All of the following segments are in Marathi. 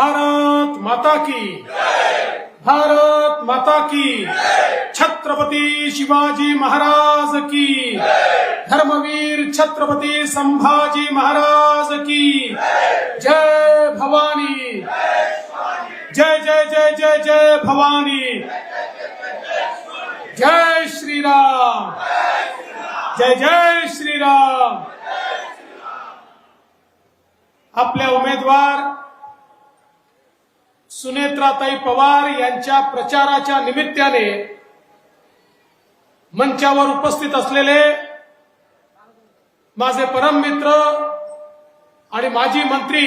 भारत माता की। भारत माता की। छत्रपती शिवाजी महाराज की। धर्मवीर छत्रपती संभाजी महाराज की। जय भवानी। जय जय जय जय जय भवानी। जय श्रीराम। जय जय श्रीराम। आपल्या उमेदवार सुनेत्राताई पवार यांच्या प्रचाराच्या निमित्ताने मंचावर उपस्थित असलेले माझे परम मित्र आणि माजी मंत्री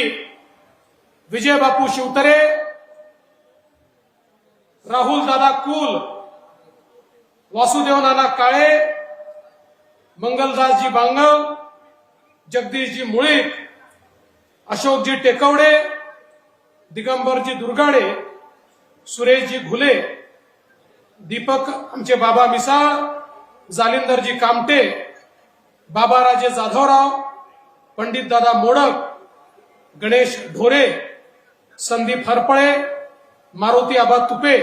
विजय बापू शिवतरे राहुल दादा कुल वासुदेव नाना काळे मंगलदासजी बांगव जगदीशजी मुळीक अशोकजी टेकवडे दिगंबरजी दुर्गाडे सुरेशजी घुले दीपक आमचे बाबा मिसाळ जालिंदरजी कामटे बाबाराजे जाधवराव पंडित दादा मोडक गणेश ढोरे संदीप हरपळे मारुती आबा तुपे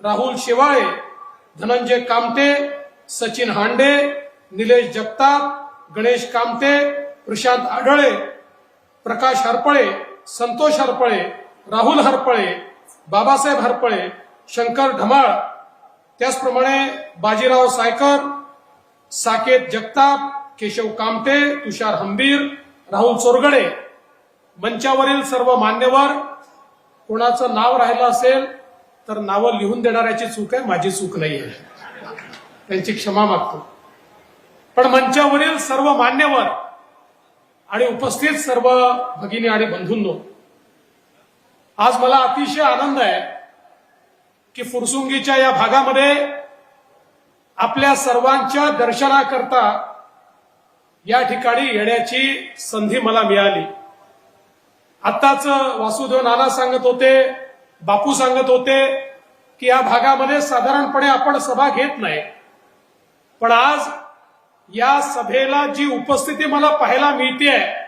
राहुल शेवाळे धनंजय कामटे सचिन हांडे निलेश जगताप गणेश कामटे प्रशांत आढळे प्रकाश हरपळे संतोष हरपळे राहुल हरपळे बाबासाहेब हरपळे शंकर ढमाळ त्याचप्रमाणे बाजीराव सायकर साकेत जगताप केशव कामटे तुषार हंबीर राहुल चोरगडे. मंचावरील सर्व मान्यवर कोणाचं नाव राहिलं असेल तर नावं लिहून देणाऱ्याची चूक आहे माझी चूक नाही आहे. त्यांची क्षमा मागतो. पण मंचावरील सर्व मान्यवर आणि उपस्थित सर्व भगिनी आणि बंधूंनो आज मला अतिशय आनंद आहे की फुरसुंगीच्या या भागामध्ये आपल्या सर्वांच्या दर्शनाकरता या ठिकाणी येण्याची संधी मला मिळाली. आत्ताच वासुदेव नाना सांगत होते बापू सांगत होते की या भागामध्ये साधारणपणे आपण सभा घेत नाही. पण आज या सभेला जी उपस्थिती मला पाहायला मिळते आहे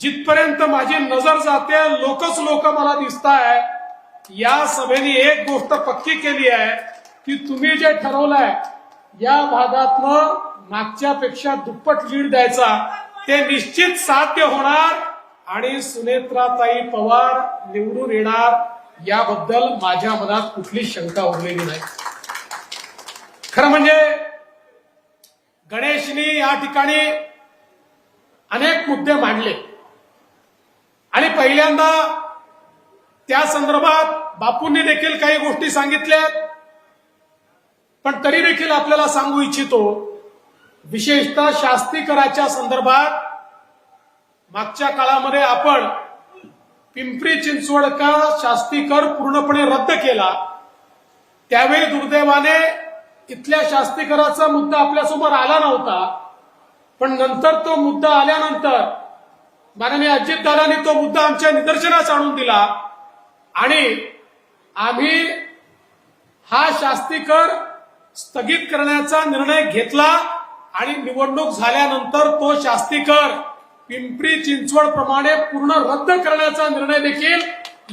जिथपर्यंत माझी नजर जाते लोकच लोक मला दिसत आहे या सभेने एक गोष्ट पक्की केली आहे की तुम्ही जे ठरवलंय या भागातनं मागच्या पेक्षा दुप्पट लीड द्यायचा. ते निश्चित साध्य होणार आणि सुनेत्राताई पवार निवडून येणार. याबद्दल माझ्या मनात कुठली शंका उरलेली नाही. खरं म्हणजे गणेशनी या ठिकाणी अनेक मुद्दे मांडले. आणि पहिल्यांदा त्या संदर्भात बापूंनी देखील काही गोष्टी सांगितल्या पण तरी देखील आपल्याला सांगू इच्छितो विशेषतः शास्तीकराच्या संदर्भात मागच्या काळामध्ये आपण पिंपरी चिंचवड का शास्तीकर पूर्णपणे रद्द केला. त्यावेळी दुर्दैवाने इथल्या शास्तीकराचा मुद्दा आपल्यासमोर आला नव्हता. पण नंतर तो मुद्दा आल्यानंतर माननीय अजितदादांनी तो मुद्दा आमच्या निदर्शनास आणून दिला. आणि आम्ही हा शास्तीकर स्थगित करण्याचा निर्णय घेतला आणि निवडणूक झाल्यानंतर तो शास्तीकर पिंपरी चिंचवड प्रमाणे पूर्ण रद्द करण्याचा निर्णय देखील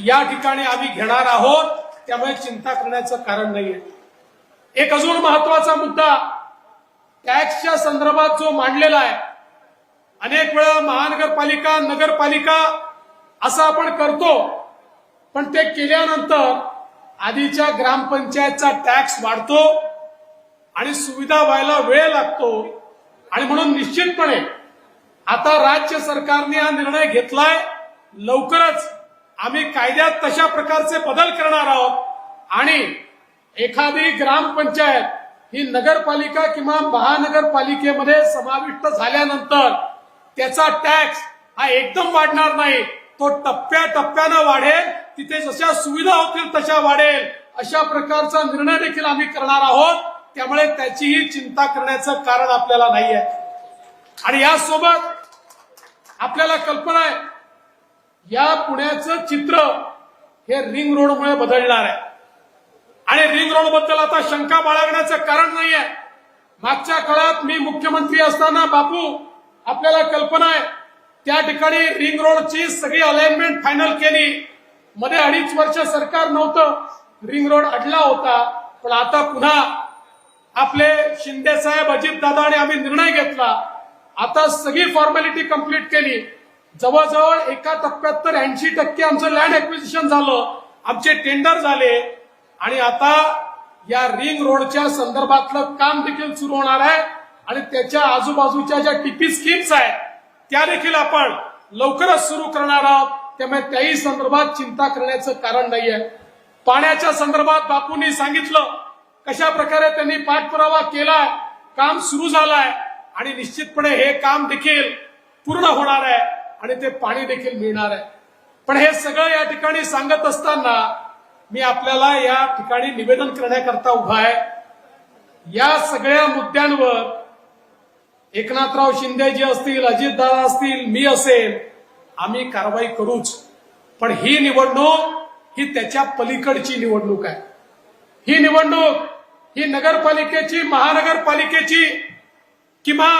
या ठिकाणी आम्ही घेणार आहोत. त्यामुळे चिंता करण्याचं कारण नाहीये. एक अजून महत्त्वाचा मुद्दा टॅक्सच्या संदर्भात जो मांडलेला आहे अनेक वेळा महानगरपालिका नगरपालिका असं आपण करतो पण ते केल्यानंतर आधीच्या ग्रामपंचायतचा टॅक्स वाढतो आणि सुविधा व्हायला वेळ लागतो. आणि म्हणून निश्चितपणे आता राज्य सरकारने हा निर्णय घेतलाय. लवकरच आम्ही कायद्यात तशा प्रकारचे बदल करणार आहोत. आणि एखादी ग्रामपंचायत ही नगरपालिका किंवा महानगरपालिकेमध्ये समाविष्ट झाल्यानंतर त्याचा टॅक्स हा एकदम वाढणार नाही. तो टप्प्या टप्प्यानं वाढेल. तिथे जशा सुविधा होतील तशा वाढेल. अशा प्रकारचा निर्णय देखील आम्ही करणार आहोत. त्यामुळे त्याचीही चिंता करण्याचं कारण आपल्याला नाही आहे आणि यासोबत आपल्याला कल्पना आहे या पुण्याचं चित्र हे रिंग रोडमुळे बदलणार आहे. आणि रिंग रोडबद्दल आता शंका बाळगण्याचं कारण नाही आहे मागच्या काळात मी मुख्यमंत्री असताना बापू आपल्याला कल्पना आहे त्या ठिकाणी रिंग रोडची सगळी अलाइनमेंट फायनल केली. मध्ये अडीच वर्ष सरकार नव्हतं रिंग रोड अडला होता. पण आता पुन्हा आपले शिंदे साहेब अजित दादा आणि आम्ही निर्णय घेतला. आता सगळी फॉर्मॅलिटी कंप्लीट केली. जवळजवळ एका टप्प्यात तर ऐंशी टक्के आमचं लँड एक्विजिशन झालं. आमचे टेंडर झाले. आणि आता या रिंग रोडच्या संदर्भातलं काम देखील सुरू होणार आहे. आणि त्याच्या आजूबाजूच्या ज्या टीपी स्कीम्स आहेत त्या देखील आपण लवकरच सुरू करणार आहोत. त्यामुळे त्याही संदर्भात चिंता करण्याचं कारण नाहीये. पाण्याच्या संदर्भात बापूंनी सांगितलं कशा प्रकारे त्यांनी पाठपुरावा केलाय काम सुरू झालाय आणि निश्चितपणे हे काम देखील पूर्ण होणार आहे आणि ते पाणी देखील मिळणार आहे. पण हे सगळं या ठिकाणी सांगत असताना मी आपल्याला या ठिकाणी निवेदन करण्याकरता उभा आहे. या सगळ्या मुद्द्यांवर एकनाथराव शिंदेजी असतील अजितदादा असतील मी असेल आम्ही कारवाई करूच. पण ही निवडणूक ही त्याच्या पलीकडची निवडणूक आहे. ही निवडणूक ही नगरपालिकेची महानगरपालिकेची किंवा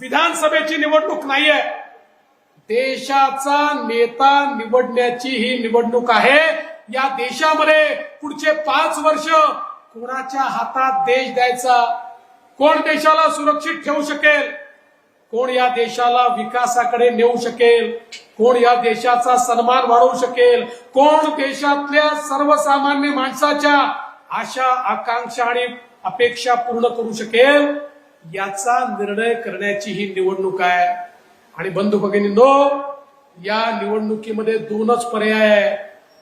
विधानसभेची निवडणूक नाहीये. देशाचा नेता निवडण्याची ही निवडणूक आहे. या देशामध्ये पुढचे पाच वर्ष कोणाच्या हातात देश द्यायचा? कोण देशाला सुरक्षित ठेवू शकेल? कोण या देशाला विकासाकडे नेऊ शकेल? कोण या देशाचा सन्मान वाढवू शकेल? कोण देशातल्या सर्वसामान्य माणसाच्या आशा आकांक्षा आणि अपेक्षा पूर्ण करू शकेल? याचा निर्णय करण्याची ही निवडणूक आहे. आणि बंधू भगिनींनो या निवडणुकीमध्ये दोनच पर्याय आहे.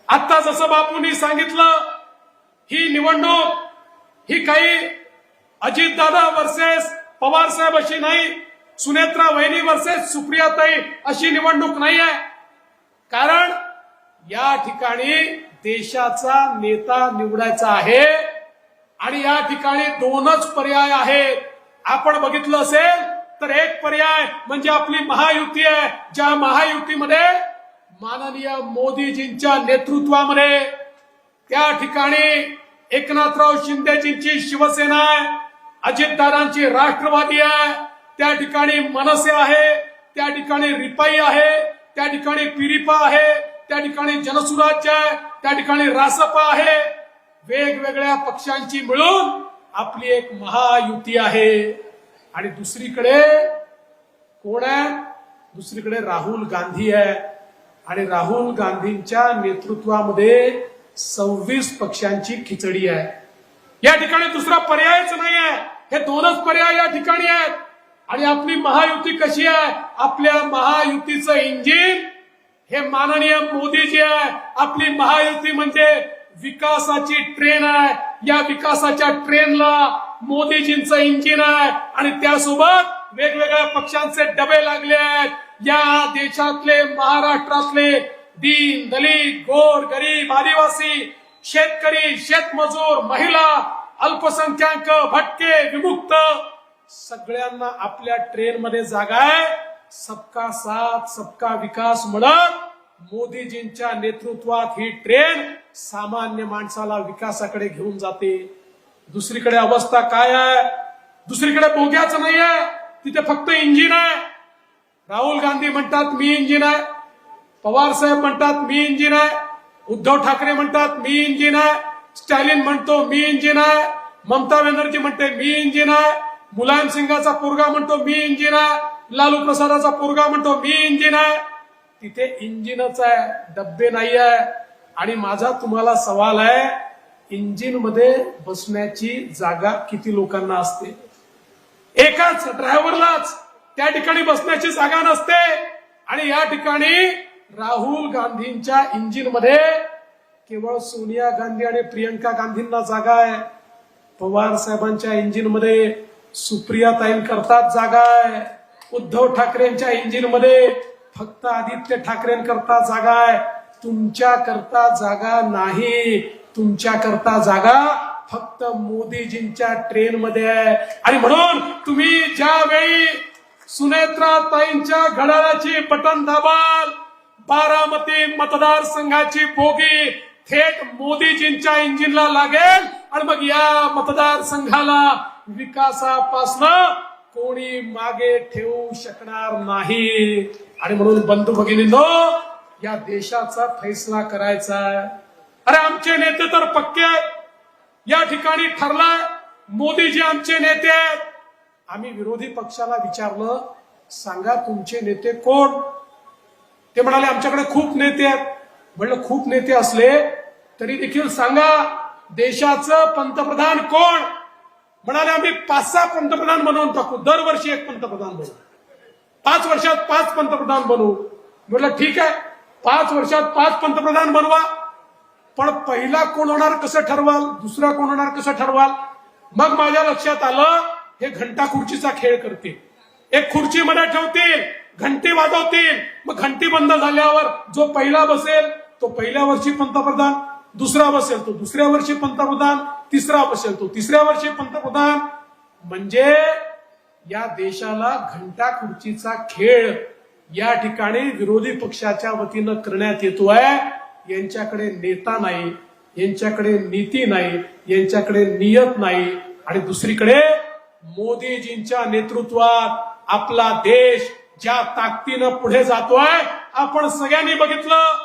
आता जसं बापूंनी सांगितलं ही निवडणूक ही काही अजितदादा वर्सेस पवार साहेब अशी नाही सुनेत्रा वहिनी वर्सेस सुप्रियाताई अशी निवडणूक नाही आहे कारण या ठिकाणी देशाचा नेता निवडायचा आहे आणि या ठिकाणी दोनच पर्याय आहेत. आपण बघितलं असेल तर एक पर्याय म्हणजे आपली महायुती आहे ज्या महायुतीमध्ये माननीय मोदीजींच्या नेतृत्वामध्ये त्या ठिकाणी एकनाथराव शिंदेजींची शिवसेना आहे. अजितदादांची राष्ट्रवादी आहे. त्या ठिकाणी मनसे आहे त्या ठिकाणी रिपाई आहे त्या ठिकाणी पिरिपा आहे त्या ठिकाणी जनसुराज्य आहे त्या ठिकाणी रासपा आहे. वेगवेगळ्या पक्षांची मिळून आपली एक महायुती आहे. आणि दुसरीकडे कोण आहे? दुसरीकडे राहुल गांधी आहे. आणि राहुल गांधींच्या नेतृत्वामध्ये सव्वीस पक्षांची खिचडी आहे. या ठिकाणी दुसरा पर्यायच नाही आहे हे दोनच पर्याय या ठिकाणी आहेत. आणि आपली महायुती कशी आहे? आपल्या महायुतीचं इंजिन हे माननीय मोदीजी आहे. आपली महायुती म्हणजे विकासाची ट्रेन आहे. या विकासाच्या ट्रेनला मोदीजींचं इंजिन आहे. आणि त्यासोबत वेगवेगळ्या पक्षांचे डबे लागले आहेत. या देशातले महाराष्ट्रातले दीन दलित गोर गरीब आदिवासी शेतकरी शेतमजूर महिला अल्पसंख्याक भटके विमुक्त सगळ्यांना आपल्या ट्रेन मध्ये जागा आहे. सबका साथ सबका विकास म्हणत मोदीजींच्या नेतृत्वात ही ट्रेन सामान्य माणसाला विकासाकडे घेऊन जाते. दुसरीकडे अवस्था काय आहे? दुसरीकडे बोग्याचं नाही आहे. तिथे फक्त इंजिन आहे. राहुल गांधी म्हणतात मी इंजिन आहे. पवार साहेब म्हणतात मी इंजिन आहे. उद्धव ठाकरे म्हणतात मी इंजिन आहे. स्टॅलिन म्हणतो मी इंजिन आहे. ममता बॅनर्जी म्हणते मी इंजिन आहे. मुलायम सिंगाचा पोरगा म्हणतो मी इंजिन आहे. लालू प्रसादाचा पोरगा म्हणतो मी इंजिन आहे. तिथे इंजिनच आहे डब्बे नाही आहे. आणि माझा तुम्हाला सवाल आहे इंजिनमध्ये बसण्याची जागा किती लोकांना असते? एकाच ड्रायव्हरलाच त्या ठिकाणी बसण्याची जागा नसते. आणि या ठिकाणी राहुल गांधींच्या इंजिनमध्ये केवळ सोनिया गांधी आणि प्रियंका गांधींना जागा आहे. पवार साहेबांच्या इंजिनमध्ये सुप्रिया ताईन करतात जागा आहे. उद्धव ठाकरेंच्या इंजिनमध्ये फक्त आदित्य ठाकरेंकरता जागा आहे. तुमच्या करता जागा नाही. तुमच्या करता जागा फक्त मोदीजींच्या ट्रेन मध्ये आहे. आणि म्हणून तुम्ही ज्यावेळी सुनेत्रा ताईंच्या घड्याळाची बटन दाबाल बारामती मतदारसंघाची बोगी थेट मोदीजींच्या इंजिनला लागेल. आणि मग या मतदारसंघाला विकासापासनं कोणी मागे ठेवू शकणार नाही. आणि म्हणून बंधू भगिनींनो या देशाचा फैसला करायचा अरे आमचे नेते तर पक्के आहेत. या ठिकाणी ठरलाय मोदीजी आमचे नेते आहेत. आम्ही विरोधी पक्षाला विचारलं सांगा तुमचे नेते कोण? ते म्हणाले आमच्याकडे खूप नेते आहेत. म्हणलं खूप नेते असले तरी देखील सांगा देशाचं पंतप्रधान कोण? म्हणाले आम्ही पाच सहा पंतप्रधान बनवून टाकू दरवर्षी एक पंतप्रधान बनवू. पाच वर्षात पाच पंतप्रधान बनवू. म्हटलं ठीक आहे पाच वर्षात पाच पंतप्रधान बनवा पण पहिला कोण होणार कसं ठरवाल दुसरा कोण होणार कसं ठरवाल? मग माझ्या लक्षात आलं हे घंटा खुर्चीचा खेळ करतील. एक खुर्ची मला ठेवतील घंटी वाजवतील. मग घंटी बंद झाल्यावर जो पहिला बसेल तो पहिल्या वर्षी पंतप्रधान दुसरा बसेल तो दुसऱ्या वर्षी पंतप्रधान तिसरा बसेल तो तिसऱ्या वर्षी पंतप्रधान. म्हणजे या देशाला घंटा खुर्चीचा खेळ या ठिकाणी विरोधी पक्षाच्या वतीनं करण्यात येतोय यांच्याकडे नेता नाही यांच्याकडे नीती नाही यांच्याकडे नियत नाही. आणि दुसरीकडे मोदीजींच्या नेतृत्वात आपला देश ज्या ताकदीनं पुढे जातोय आपण सगळ्यांनी बघितलं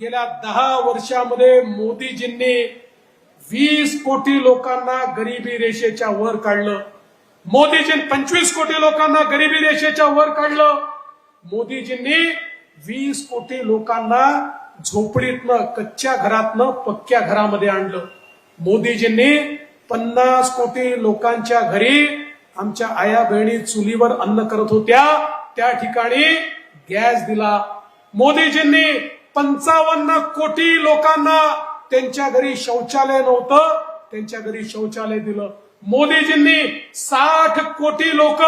गेल्या दहा वर्षामध्ये मोदीजींनी वीस कोटी लोकांना गरिबी रेषेच्या वर काढलं. मोदीजींनी पंचवीस कोटी लोकांना गरिबी रेषेच्या वर काढलं. मोदीजींनी वीस कोटी लोकांना झोपडीतनं कच्च्या घरातनं पक्क्या घरामध्ये आणलं. मोदीजींनी पन्नास कोटी लोकांच्या घरी आमच्या आया बहिणी चुलीवर अन्न करत होत्या. त्या ठिकाणी गॅस दिला. मोदीजींनी पंचावन्न कोटी लोकांना त्यांच्या घरी शौचालय नव्हतं त्यांच्या घरी शौचालय दिलं. मोदीजींनी साठ कोटी लोक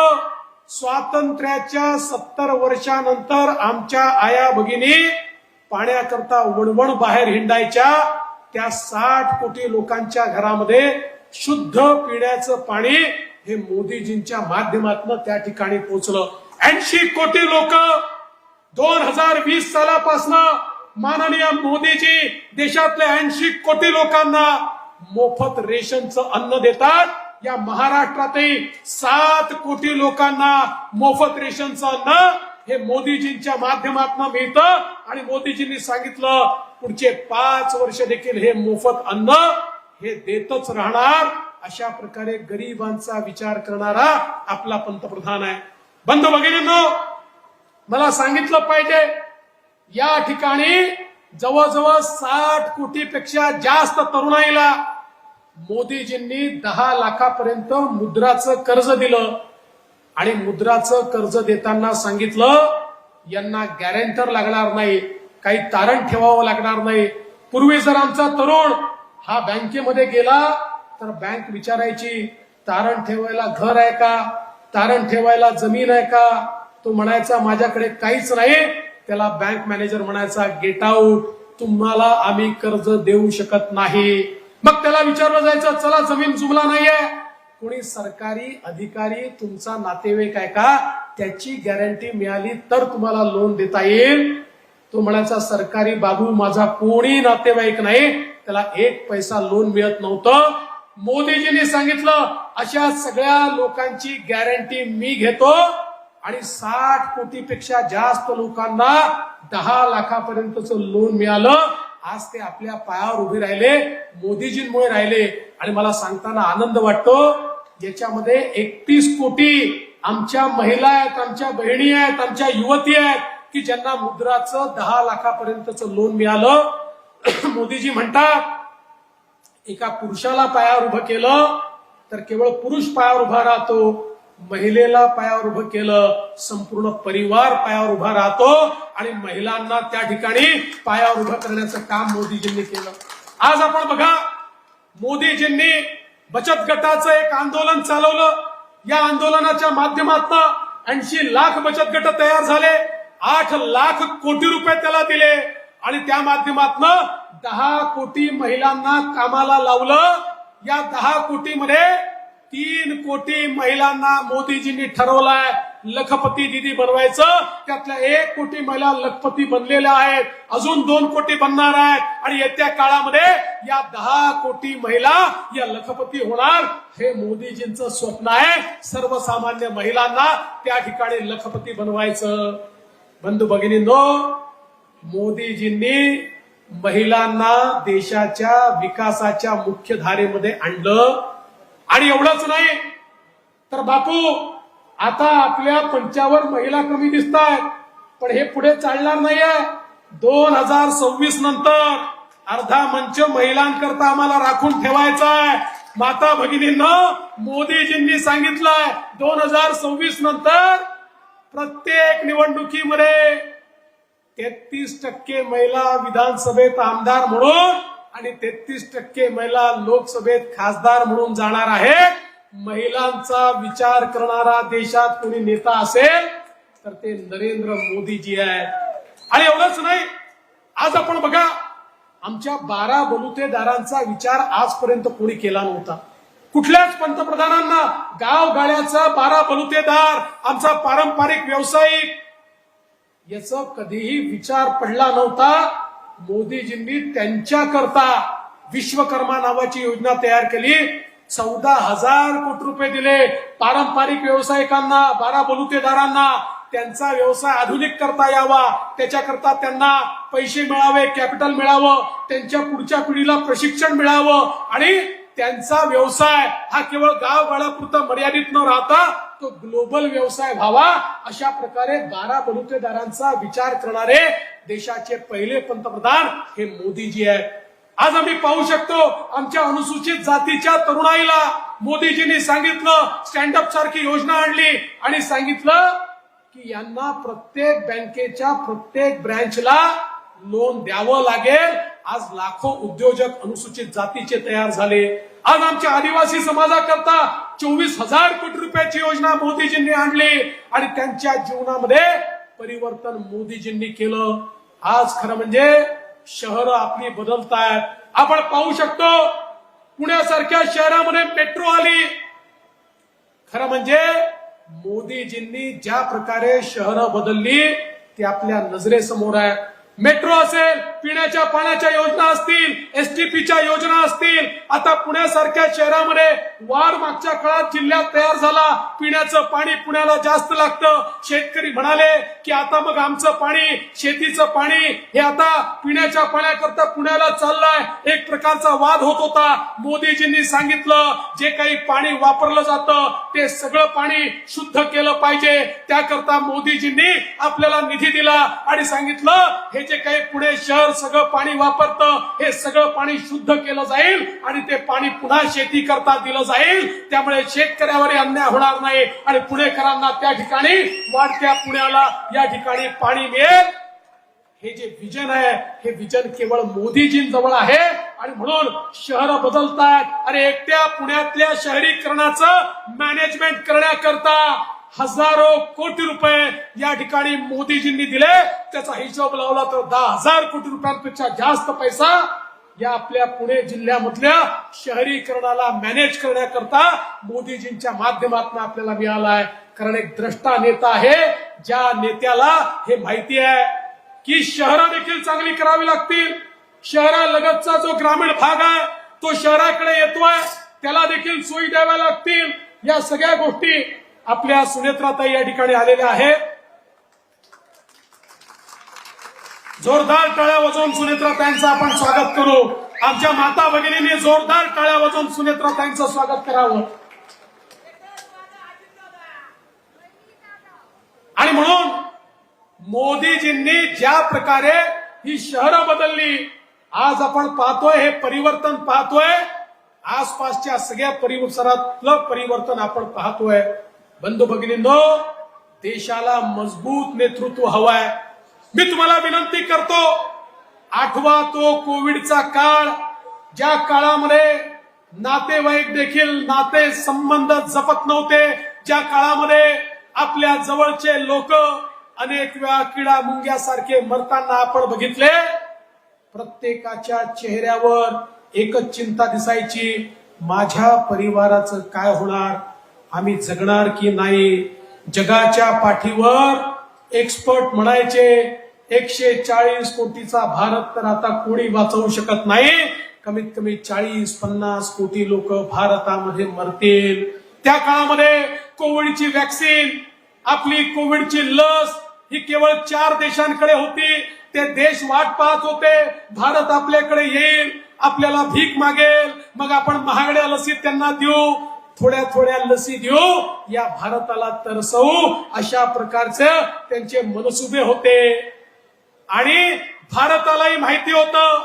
स्वातंत्र्याच्या सत्तर वर्षानंतर आमच्या आया भगिनी पाण्याकरता वणवण बाहेर हिंडायच्या त्या साठ कोटी लोकांच्या घरामध्ये शुद्ध पिण्याचं पाणी हे मोदीजींच्या माध्यमातून त्या ठिकाणी पोचलं. ऐंशी कोटी लोक दोन हजार वीस सालापासनं माननीय मोदीजी देशातल्या ऐंशी कोटी लोकांना मोफत रेशनचं अन्न देतात. या महाराष्ट्रातही सात कोटी लोकांना मोफत रेशनचं अन्न हे मोदीजींच्या माध्यमातून मिळतं. आणि मोदीजींनी सांगितलं पुढचे पाच वर्ष देखील हे मोफत अन्न हे देतच राहणार. अशा प्रकारे गरिबांचा विचार करणारा आपला पंतप्रधान आहे. बंधू भगिनींनो मला सांगितलं पाहिजे या ठिकाणी जवळजवळ साठ कोटीपेक्षा जास्त तरुणाईला मोदीजींनी दहा लाखापर्यंत मुद्राचं कर्ज दिलं. आणि मुद्राचं कर्ज देताना सांगितलं यांना गॅरेंटर लागणार नाही काही तारण ठेवावं लागणार नाही. पूर्वी जर आमचा तरुण हा बँकेमध्ये गेला तर बँक विचारायची तारण ठेवायला घर आहे का? तारण ठेवायला जमीन आहे का? तो म्हणायचा माझ्याकडे काहीच नाही त्याला बँक मॅनेजर म्हणायचा गेट आऊट तुम्हाला आम्ही कर्ज देऊ शकत नाही. मग त्याला विचारलं जायचं चला जमीन जुमला नाहीये. कोणी सरकारी अधिकारी तुमचा नातेवाईक आहे का? त्याची गॅरंटी मिळाली तर तुम्हाला लोन देता येईल. तो म्हणायचा सरकारी बाबू माझा कोणी नातेवाईक नाही. त्याला एक पैसा लोन मिळत नव्हतं. मोदीजींनी सांगितलं अशा सगळ्या लोकांची गॅरंटी मी घेतो आणि साठ कोटीपेक्षा जास्त लोकांना दहा लाखापर्यंतचं लोन मिळालं. आज ते आपल्या पायावर उभे राहिले मोदीजींमुळे राहिले. आणि मला सांगताना आनंद वाटतो याच्यामध्ये एकतीस कोटी आमच्या महिला आहेत आमच्या बहिणी आहेत आमच्या युवती आहेत की ज्यांना मुद्राचं दहा लाखापर्यंतचं लोन मिळालं. मोदीजी म्हणतात एका पुरुषाला पायावर उभं केलं तर केवळ पुरुष पायावर उभा राहतो महिलेला पायावर उभं केलं संपूर्ण परिवार पायावर उभा राहतो आणि महिलांना त्या ठिकाणी पायावर उभं करण्याचं काम मोदीजींनी केलं. आज आपण बघा मोदीजींनी बचत गटाचं एक आंदोलन चालवलं. या आंदोलनाच्या माध्यमातून ऐंशी लाख बचत गट तयार झाले. आठ लाख कोटी रुपये त्याला दिले. आणि त्या माध्यमातनं दहा कोटी महिलांना कामाला लावलं. या दहा कोटीमध्ये तीन कोटी महिलांना मोदीजींनी ठरवलंय लखपती दिदी बनवायचं. त्यातल्या एक कोटी महिला लखपती बनलेल्या आहेत. अजून दोन कोटी बनणार आहेत. आणि येत्या काळामध्ये या दहा कोटी महिला या लखपती होणार हे मोदीजींचं स्वप्न आहे. सर्वसामान्य महिलांना त्या ठिकाणी लखपती बनवायचं. बंधू भगिनींनो मोदीजींनी महिलांना देशाच्या विकासाच्या मुख्य धारेमध्ये आणलं. आणि एवढंच नाही तर बापू आता आपल्या पंचावर महिला कमी दिसत आहेत पण हे पुढे चालणार नाहीये. दोन हजार सव्वीस नंतर अर्धा मंच महिलांकरता आम्हाला राखून ठेवायचा आहे माता भगिनींना मोदीजींनी सांगितलंय दोन हजार सव्वीस नंतर प्रत्येक निवडणुकीमध्ये तेहतीस टक्के महिला विधानसभेत आमदार म्हणून आणि तेहतीस टक्के महिला लोकसभेत खासदार म्हणून जाणार आहेत. महिलांचा विचार करणारा देशात कोणी नेता असेल तर ते नरेंद्र मोदीजी आहेत. आणि एवढंच नाही आज आपण बघा आमच्या बारा बलुतेदारांचा विचार आजपर्यंत कोणी केला नव्हता. कुठल्याच पंतप्रधानांना गाव गाड्याचा बारा बलुतेदार आमचा पारंपरिक व्यावसायिक याचा कधीही विचार पडला नव्हता. मोदीजींनी त्यांच्याकरता विश्वकर्मा नावाची योजना तयार केली. चौदा हजार कोटी रुपये दिले. पारंपरिक व्यावसायिकांना बारा बलुतेदारांना त्यांचा व्यवसाय आधुनिक करता यावा. त्याच्याकरता त्यांना पैसे मिळावे कॅपिटल मिळावं. त्यांच्या पुढच्या पिढीला प्रशिक्षण मिळावं. आणि त्यांचा व्यवसाय हा केवळ गाव गाड्यापुरता मर्यादित न राहता तो ग्लोबल व्यवसाय व्हावा अशा प्रकारे बारा बलुतेदारांचा विचार करणारे देशाचे पहिले पंतप्रधान हे मोदीजी आहेत. आज आम्ही पाहू शकतो आमच्या अनुसूचित जातीच्या तरुणाईला मोदीजींनी सांगितलं स्टँडअप सारखी योजना आणली आणि सांगितलं की यांना प्रत्येक बँकेच्या प्रत्येक ब्रँचला लोन द्यावं लागेल. आज लाखो उद्योजक अनुसूचित जातीचे तयार झाले. आज आमच्या आदिवासी समाजाकरता चोवीस हजार कोटी रुपयाची योजना मोदीजींनी आणली आणि त्यांच्या जीवनामध्ये परिवर्तन मोदीजींनी केलं. आज खरं म्हणजे शहर आपली बदलतायत. आपण पाहू शकतो पुण्यासारख्या शहरामध्ये मेट्रो आली. खरं म्हणजे मोदीजींनी ज्या प्रकारे शहरं बदलली ती आपल्या नजरेसमोर आहे मेट्रो असेल पिण्याच्या पाण्याच्या योजना असतील एसटीपीच्या योजना असतील आता पुण्यासारख्या शहरामध्ये वाढ मागच्या काळात जिल्ह्यात तयार झाला पिण्याचं पाणी पुण्याला जास्त लागतं. शेतकरी म्हणाले की आता मग आमचं पाणी शेतीचं पाणी हे आता पिण्याच्या पाण्याकरता पुण्याला चाललंय. एक प्रकारचा वाद होत होता. मोदीजींनी सांगितलं जे काही पाणी वापरलं जातं ते सगळं पाणी शुद्ध केलं पाहिजे. त्याकरता मोदीजींनी आपल्याला निधी दिला आणि सांगितलं हे जे काही पुणे शहर सगळं पाणी वापरतं हे सगळं पाणी शुद्ध केलं जाईल आणि ते पाणी पुन्हा शेती करता दिलं जाईल. त्यामुळे शेतकऱ्यावर अन्याय होणार नाही आणि पुणेकरांना त्या ठिकाणी वाढत्या पुण्याला या ठिकाणी पाणी मिळेल. हे जे विजन आहे हे विजन केवळ मोदीजींजवळ आहे आणि म्हणून शहर बदलतात आणि एकट्या पुण्यातल्या शहरीकरणाचं मॅनेजमेंट करण्याकरता हजारो कोटी रुपये या ठिकाणी मोदीजींनी दिले. त्याचा हिशोब लावला तर दहा हजार कोटी रुपयांपेक्षा जास्त पैसा या आपल्या पुणे जिल्ह्यामधल्या शहरीकरणाला मॅनेज करण्याकरता मोदीजींच्या माध्यमातून आपल्याला मिळाला आहे कारण एक द्रष्टा नेता आहे. ज्या नेत्याला हे माहिती आहे की शहरं देखील चांगली करावी लागतील. शहरालगतचा जो ग्रामीण भाग आहे तो शहराकडे येतोय. त्याला देखील सोयी द्याव्या लागतील. या सगळ्या गोष्टी आपल्या सुनेत्राताई या ठिकाणी आलेल्या आहेत. जोरदार टाळ्या वाजवून सुनेत्राताईंचं आपण स्वागत करू. आमच्या माता भगिनीने जोरदार टाळ्या वाजवून सुनेत्राताईंचं स्वागत करावं. आणि म्हणून मोदीजींनी ज्या प्रकारे ही शहरं बदलली आज आपण पाहतोय हे परिवर्तन पाहतोय. आसपासच्या सगळ्या परिसरातलं परिवर्तन आपण पाहतोय. बंधू भगिनींनो देशाला मजबूत नेतृत्व हवंय. मी तुम्हाला विनंती करतो आठवा तो कोविडचा काळ ज्या काळामध्ये नातेवाईक देखील नाते संबंध जपत नव्हते ज्या काळामध्ये आपल्या जवळचे लोक अनेक वेळा किडा मुंग्यासारखे मरताना आपण बघितले प्रत्येकाच्या चेहऱ्यावर एकच चिंता दिसायची माझ्या परिवाराचं काय होणार? आम्ही जगणार की नाही? जगाच्या पाठीवर एक्सपर्ट म्हणायचे एकशे चाळीस कोटीचा भारत तर आता कोणी वाचवू शकत नाही? कमीत कमी चाळीस पन्नास कोटी लोक भारतामध्ये मरतील. त्या काळामध्ये कोविडची वॅक्सिन आपली कोविडची लस ही केवळ चार देशांकडे होती. ते देश वाट पाहत होते. भारत आपल्याकडे येईल आपल्याला भीक मागेल. मग आपण महागड्या लसी त्यांना देऊ. थोड्या थोड्या लसी देऊ या भारताला तरसवू अशा प्रकारचे त्यांचे मनसुबे होते. आणि भारतालाही माहिती होतं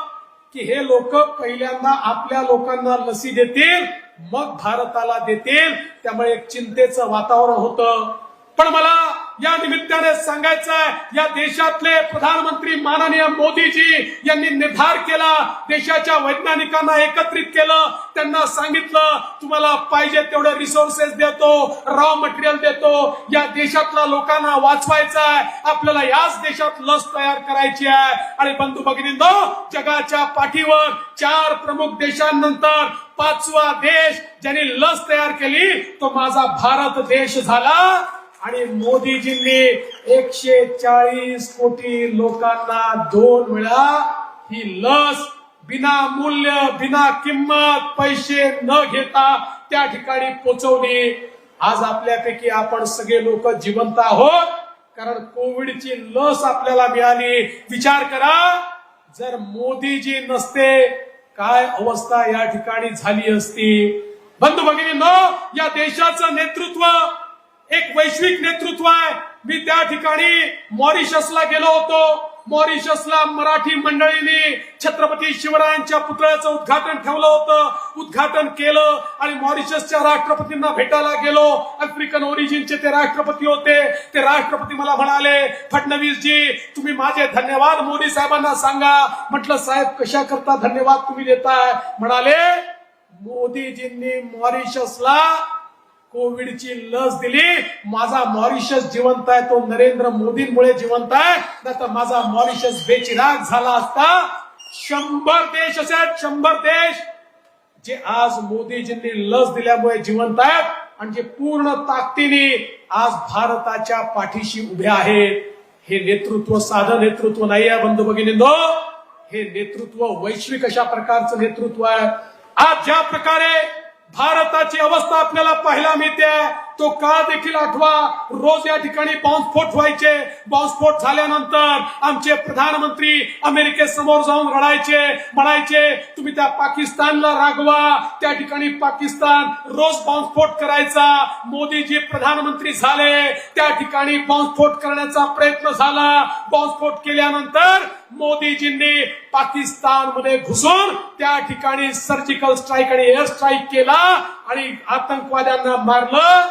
की हे लोक पहिल्यांदा आपल्या लोकांना लसी देतील मग भारताला देतील त्यामुळे एक चिंतेचं वातावरण होतं. पण मला या निमित्ताने सांगायचं आहे या देशातले प्रधानमंत्री माननीय मोदीजी यांनी निर्धार केला देशाच्या वैज्ञानिकांना एकत्रित केलं त्यांना सांगितलं तुम्हाला पाहिजे तेवढे रिसोर्सेस देतो रॉ मटेरियल देतो. या देशातल्या लोकांना वाचवायचं आहे आपल्याला याच देशात लस तयार करायची आहे. आणि बंधू भगिनींनो जगाच्या पाठीवर चार प्रमुख देशांनंतर पाचवा देश ज्यांनी लस तयार केली तो माझा भारत देश झाला. आणि मोदीजींनी एकशे चाळीस कोटी लोकांना दोन वेळा ही लस बिना मूल्य बिना किंमत पैसे न घेता त्या ठिकाणी पोचवली. आज आपल्यापैकी आपण सगळे लोक जिवंत आहोत. कारण कोविडची लस आपल्याला मिळाली. विचार करा जर मोदीजी नसते काय अवस्था या ठिकाणी झाली असती? बंधू भगिनींनो या देशाचं नेतृत्व एक वैश्विक नेतृत्व आहे. मी त्या ठिकाणी मॉरिशसला गेलो होतो. मॉरिशसला मराठी मंडळींनी छत्रपती शिवरायांच्या पुतळ्याचं उद्घाटन ठेवलं होतं. उद्घाटन केलं आणि मॉरिशसच्या राष्ट्रपतींना भेटायला गेलो. आफ्रिकन ओरिजिनचे ते राष्ट्रपती होते. ते राष्ट्रपती मला म्हणाले फडणवीसजी तुम्ही माझे धन्यवाद मोदी साहेबांना सांगा. म्हटलं साहेब कशा करता धन्यवाद तुम्ही देताय? म्हणाले मोदीजींनी मॉरिशसला कोविडची लस दिली. माझा मॉरिशस जिवंत आहे तो नरेंद्र मोदींमुळे जिवंत आहे. नाही तर माझा मॉरिशस बेचिराग झाला असता शंभर देश असे आहेत शंभर देश जे आज मोदीजींनी लस दिल्यामुळे जिवंत आहेत आणि जे पूर्ण ताकदीने आज भारताच्या पाठीशी उभे आहेत. हे नेतृत्व साधं नेतृत्व नाही आहे बंधू भगिनींनो. हे नेतृत्व वैश्विक अशा प्रकारचं नेतृत्व आहे. आज ज्या प्रकारे भारताची अवस्था आपल्याला पाहायला मिळते. तो काळ देखील आठवा. रोज या ठिकाणी बॉम्बस्फोट व्हायचे. बॉम्बस्फोट झाल्यानंतर आमचे प्रधानमंत्री अमेरिकेसमोर जाऊन रडायचे. म्हणायचे तुम्ही त्या पाकिस्तानला रागवा. त्या ठिकाणी पाकिस्तान रोज बॉम्बस्फोट करायचा. मोदीजी प्रधानमंत्री झाले. त्या ठिकाणी बॉम्बस्फोट करण्याचा प्रयत्न झाला. बॉम्बस्फोट केल्यानंतर मोदीजींनी पाकिस्तानमध्ये घुसून त्या ठिकाणी सर्जिकल स्ट्राईक आणि एअर स्ट्राईक केला आणि आतंकवाद्यांना मारलं.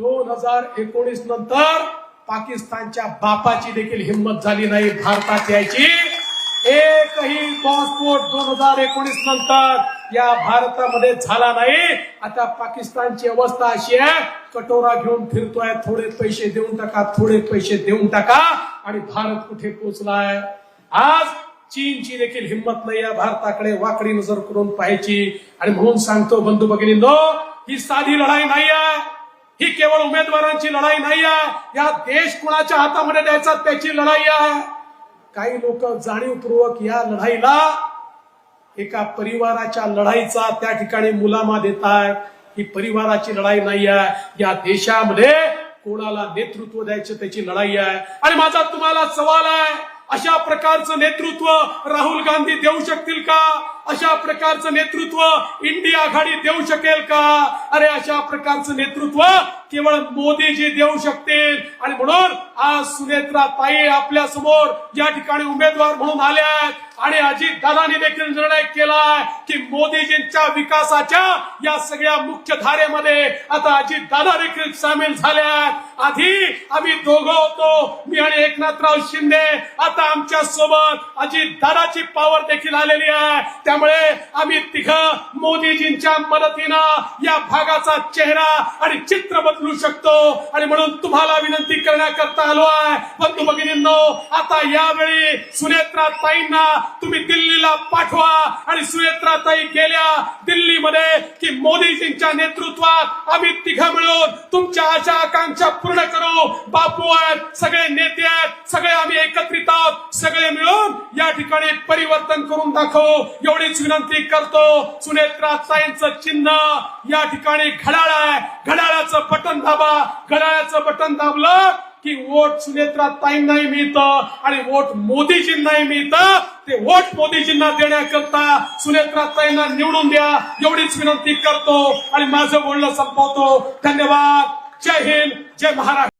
दोन हजार एकोणीस नंतर पाकिस्तानच्या बापाची देखील हिंमत झाली नाही भारतात यायची. एकही बॉम्बस्फोट दोन हजार एकोणीस नंतर या भारतामध्ये झाला नाही. आता पाकिस्तानची अवस्था अशी आहे कटोरा घेऊन फिरतोय थोडे पैसे देऊन टाका थोडे पैसे देऊन टाका आणि भारत कुठे पोहोचलाय? आज चीनची देखील हिंमत नाही आहे भारताकडे वाकडी नजर करून पाहायची. आणि म्हणून सांगतो बंधू भगिनींनो ही साधी लढाई नाही आहे ही केवळ उमेदवारांची लढाई नाही आहे. या देश कुणाच्या हातामध्ये द्यायचा त्याची लढाई आहे. काही लोक जाणीवपूर्वक या लढाईला एका परिवाराच्या लढाईचा त्या ठिकाणी मुलामा देत आहे ही परिवाराची लढाई नाही आहे. या देशामध्ये कोणाला नेतृत्व द्यायचं त्याची लढाई आहे. आणि माझा तुम्हाला सवाल आहे अशा प्रकारचं नेतृत्व राहुल गांधी देऊ शकतील का? अशा प्रकारचं नेतृत्व इंडिया आघाडी देऊ शकेल का? अरे अशा प्रकारचं नेतृत्व केवळ मोदीजी देऊ शकतील. आणि म्हणून आज सुनेत्रा ताई आपल्यासमोर या ठिकाणी उमेदवार म्हणून आल्यात आणि अजित दादानी देखील निर्णय केलाय की मोदीजींच्या विकासाच्या या सगळ्या मुख्य धारेमध्ये आता अजित दादा देखील सामील झाल्यात. आधी आम्ही दोघं होतो मी आणि एकनाथराव शिंदे. आता आमच्यासोबत अजित दादाची पॉवर देखील आलेली आहे. त्यामुळे आम्ही तिघ मोदीजींच्या मदतीनं या भागाचा चेहरा आणि चित्र बदलू शकतो. आणि म्हणून तुम्हाला विनंती करण्याकरता आलो आहे. बंधू भगिनींनो आता यावेळी सुनेत्रा ताईंना तुम्ही दिल्लीला पाठवा. आणि सुनेत्रा ताई गेल्या दिल्लीमध्ये की मोदीजींच्या नेतृत्वात आम्ही तिघ मिळून तुमच्या आशा आकांक्षा पूर्ण करू. बापू आहेत सगळे नेते आहेत सगळे आम्ही एकत्रित आहोत. सगळे मिळून या ठिकाणी परिवर्तन करून दाखवू. एवढीच विनंती करतो सुनेत्रा ताईंचं चिन्ह या ठिकाणी घड्याळ आहे. घड्याळाचं बटन दाबा. घड्याळाचं बटन दाबलं की वोट सुनेत्रा ताईंनाही मिळतं आणि वोट मोदीजींनाही मिळतं. ते वोट मोदीजींना देण्याकरता सुनेत्रा ताईंना निवडून द्या. एवढीच विनंती करतो आणि माझं बोलणं संपवतो. धन्यवाद. जय हिंद. जय महाराष्ट्र.